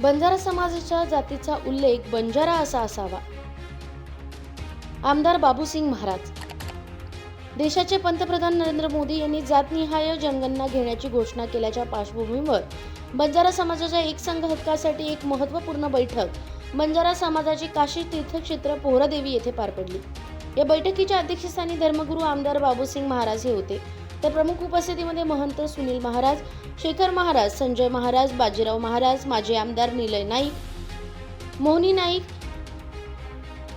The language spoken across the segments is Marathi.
बंजारा समाजाच्या जातीचा उल्लेख बंजारा असा असावा. आमदार बाबूसिंग महाराज. देशाचे पंतप्रधान नरेंद्र मोदी यांनी जातनिहाय जनगणना घेण्याची घोषणा केल्याच्या पार्श्वभूमीवर बंजारा समाजाच्या एक संघ हक्कासाठी एक महत्त्वपूर्ण बैठक बंजारा समाजाची काशी तीर्थक्षेत्र पोहरादेवी येथे पार पडली. या बैठकीच्या अध्यक्षस्थानी धर्मगुरू आमदार बाबूसिंग महाराज हे होते. तर प्रमुख उपस्थितीमध्ये महंत सुनील महाराज शेखर महाराज संजय महाराज बाजीराव महाराज माजी आमदार निलय नाईक मोहनी नाईक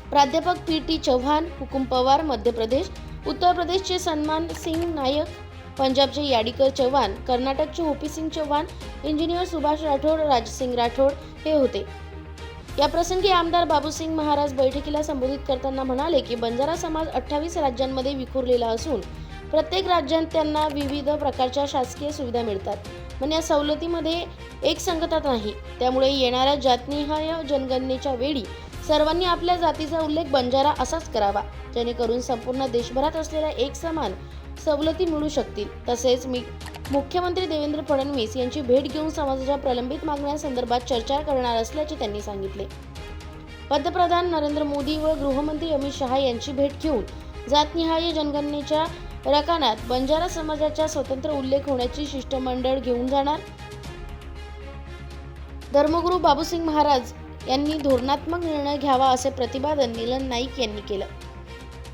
प्राध्यापक पी टी चव्हाण हुकुम पवार मध्य प्रदेश उत्तर प्रदेशचे सन्मान सिंग नायक पंजाबचे याडीकर चव्हाण कर्नाटकचे होपी सिंग चव्हाण इंजिनियर सुभाष राठोड राजसिंग राठोड हे होते. या प्रसंगी आमदार बाबूसिंग महाराज बैठकीला संबोधित करताना म्हणाले की बंजारा समाज अठ्ठावीस राज्यांमध्ये विखुरलेला असून प्रत्येक राज्यात त्यांना विविध प्रकारच्या शासकीय सुविधा मिळतात. पण या सवलतीमध्ये एक संगतात नाही. त्यामुळे येणाऱ्या जातनिहाय जनगणनेच्या वेळी सर्वांनी आपल्या जातीचा उल्लेख बंजारा असाच करावा. जेणेकरून संपूर्ण देशभरात असलेल्या एक समान सवलती मिळू शकतील. तसेच मी मुख्यमंत्री देवेंद्र फडणवीस यांची भेट घेऊन समाजाच्या प्रलंबित मागण्यांसंदर्भात चर्चा करणार असल्याचे त्यांनी सांगितले. पंतप्रधान नरेंद्र मोदी व गृहमंत्री अमित शहा यांची भेट घेऊन जातनिहाय जनगणनेच्या रकानात बंजारा समाजाचा स्वतंत्र उल्लेख होण्याची शिष्टमंडळ घेऊन जाणार? धर्मगुरू बाबूसिंग महाराज यांनी धोरणात्मक निर्णय घ्यावा असे प्रतिपादन निलन नाईक यांनी केलं.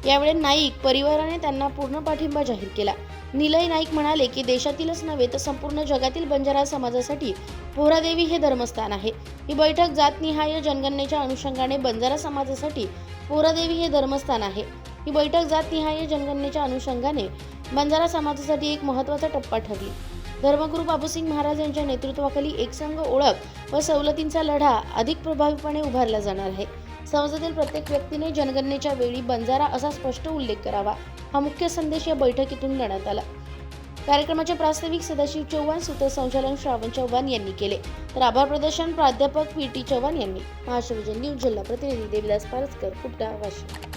यावेळी नाईक परिवाराने त्यांना पूर्ण पाठिंबा जाहीर केला. निलय नाईक म्हणाले की देशातीलच नव्हे तर संपूर्ण जगातील बंजारा समाजासाठी पोहरादेवी हे धर्मस्थान आहे. ही बैठक जातनिहाय जनगणनेच्या अनुषंगाने बंजारा समाजासाठी पोहरादेवी हे धर्मस्थान आहे. ही बैठक जातनिहाय जनगणनेच्या अनुषंगाने. बंजारा समाजासाठी एक महत्त्वाचा टप्पा ठरली. धर्मगुरू बाबूसिंग महाराज यांच्या नेतृत्वाखाली एकसंघ ओळख व सवलतींचा लढा अधिक प्रभावीपणे उभारला जाणार आहे. समाजातील प्रत्येक व्यक्तीने जनगणनेच्या वेळी बंजारा असा स्पष्ट उल्लेख करावा हा मुख्य संदेश या बैठकीतून देण्यात आला. कार्यक्रमाचे प्रास्ताविक सदाशिव चव्हाण सूत्रसंचालन श्रावण चव्हाण यांनी केले. तर आभार प्रदर्शन प्राध्यापक पी टी चव्हाण यांनी. महाराष्ट्र न्यूज जिल्हा प्रतिनिधी देविदास पारसकर कुपटा वाशिम.